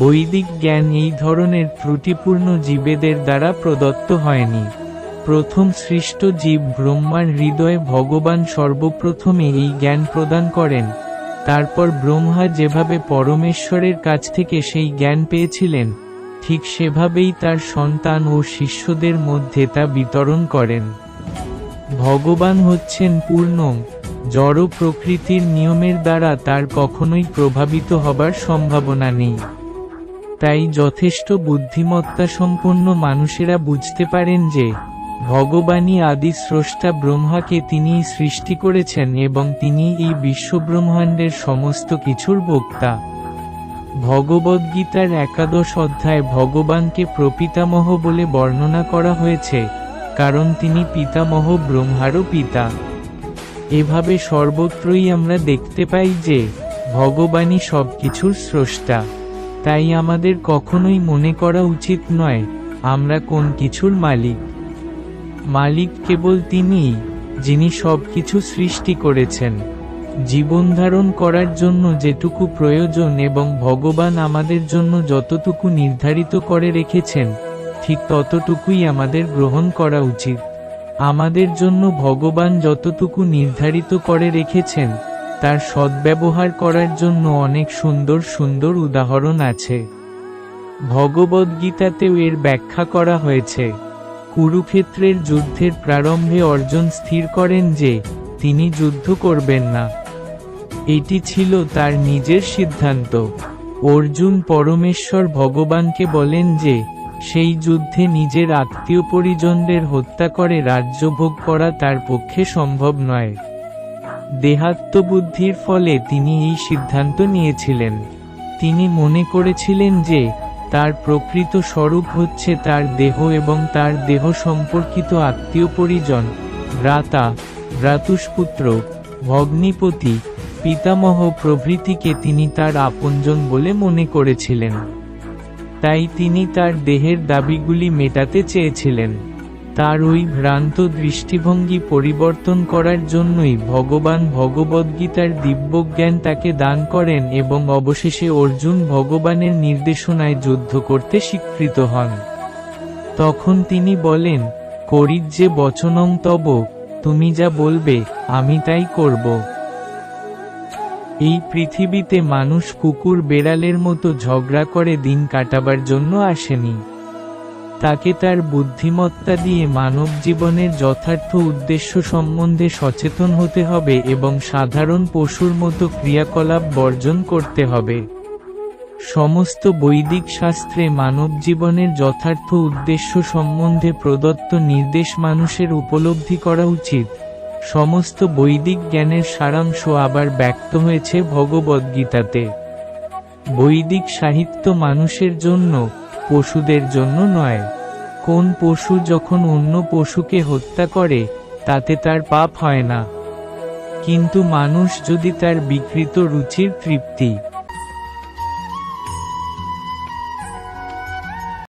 বৈদিক জ্ঞান এই ধরনের ত্রুটিপূর্ণ জীবেদের দ্বারা প্রদত্ত হয়নি। প্রথম সৃষ্ট জীব ব্রহ্মার হৃদয়ে ভগবান সর্বপ্রথমে এই জ্ঞান প্রদান করেন। তারপর ব্রহ্মা যেভাবে পরমেশ্বরের কাছ থেকে সেই জ্ঞান পেয়েছিলেন, ঠিক সেভাবেই তার সন্তান ও শিষ্যদের মধ্যে তা বিতরণ করেন। ভগবান হচ্ছেন পূর্ণম জড় প্রকৃতির নিয়মের দ্বারা তার কখনোই প্রভাবিত হবার সম্ভাবনা নেই। তাই যথেষ্ট বুদ্ধিমত্তা সম্পন্ন মানুষেরা বুঝতে পারেন যে, ভগবানই আদি স্রষ্টা ব্রহ্মাকে তিনি সৃষ্টি করেছেন এবং তিনি এই বিশ্বব্রহ্মাণ্ডের সমস্ত কিছুর বক্তা। ভগবদ্গীতার একাদশ অধ্যায় ভগবানকে প্রপিতামহ বলে বর্ণনা করা হয়েছে, কারণ তিনি পিতামহ ব্রহ্মারও পিতা। এভাবে সর্বত্রই আমরা দেখতে পাই যে, ভগবানই সবকিছুর স্রষ্টা। তাই আমাদের কখনোই মনে করা উচিত নয়, আমরা কোন কিছুর মালিক। মালিক কেবল তিনিই, যিনি সব কিছু সৃষ্টি করেছেন। জীবন ধারণ করার জন্য যেটুকু প্রয়োজন এবং ভগবান আমাদের জন্য যতটুকু নির্ধারিত করে রেখেছেন, ঠিক ততটুকুই আমাদের গ্রহণ করা উচিত। আমাদের জন্য ভগবান যতটুকু নির্ধারিত করে রেখেছেন তার সদ্ব্যবহার করার জন্য অনেক সুন্দর সুন্দর উদাহরণ আছে। ভগবদ্গীতাতেও এর ব্যাখ্যা করা হয়েছে। কুরুক্ষেত্রের যুদ্ধের প্রারম্ভে অর্জুন স্থির করেন যে, তিনি যুদ্ধ করবেন না। এটি ছিল তার নিজের সিদ্ধান্ত। অর্জুন পরমেশ্বর ভগবানকে বলেন যে, সেই যুদ্ধে নিজের আত্মীয় পরিজনদের হত্যা করে রাজ্যভোগ করা তার পক্ষে সম্ভব নয়। দেহাত্মবুদ্ধির ফলে তিনি এই সিদ্ধান্ত নিয়েছিলেন। তিনি মনে করেছিলেন যে, তার প্রকৃত স্বরূপ হচ্ছে তার দেহ এবং তার দেহ সম্পর্কিত আত্মীয় পরিজন, ভ্রাতা, ভ্রাতুষ্পুত্র, ভগ্নিপতি, পিতামহ প্রভৃতিকে তিনি তার আপনজন বলে মনে করেছিলেন। তাই তিনি তার দেহের দাবিগুলি মেটাতে চেয়েছিলেন। তার ওই ভ্রান্ত দৃষ্টিভঙ্গি পরিবর্তন করার জন্যই ভগবান ভগবদ্গীতার দিব্যজ্ঞান তাকে দান করেন এবং অবশেষে অর্জুন ভগবানের নির্দেশনায় যুদ্ধ করতে স্বীকৃত হন। তখন তিনি বলেন, করিত যে বচনং তব, তুমি যা বলবে, আমি তাই করব। এই পৃথিবীতে মানুষ কুকুর বেড়ালের মতো ঝগড়া করে দিন কাটাবার জন্য আসেনি। তাকে তার বুদ্ধিমত্তা দিয়ে মানব জীবনের যথার্থ উদ্দেশ্য সম্বন্ধে সচেতন হতে হবে এবং সাধারণ পশুর মতো ক্রিয়াকলাপ বর্জন করতে হবে। সমস্ত বৈদিক শাস্ত্রে মানব জীবনের যথার্থ উদ্দেশ্য সম্বন্ধে প্রদত্ত নির্দেশ মানুষের উপলব্ধি করা উচিত। সমস্ত বৈদিক জ্ঞানের সারাংশ আবার ব্যক্ত হয়েছে ভগবদ্গীতাতে। বৈদিক সাহিত্য মানুষের জন্য পশুদের জন্য নয়। কোন পশু যখন অন্য পশুকে হত্যা করে, তাতে তার পাপ হয় না। কিন্তু মানুষ যদি তার বিকৃত রুচির তৃপ্তি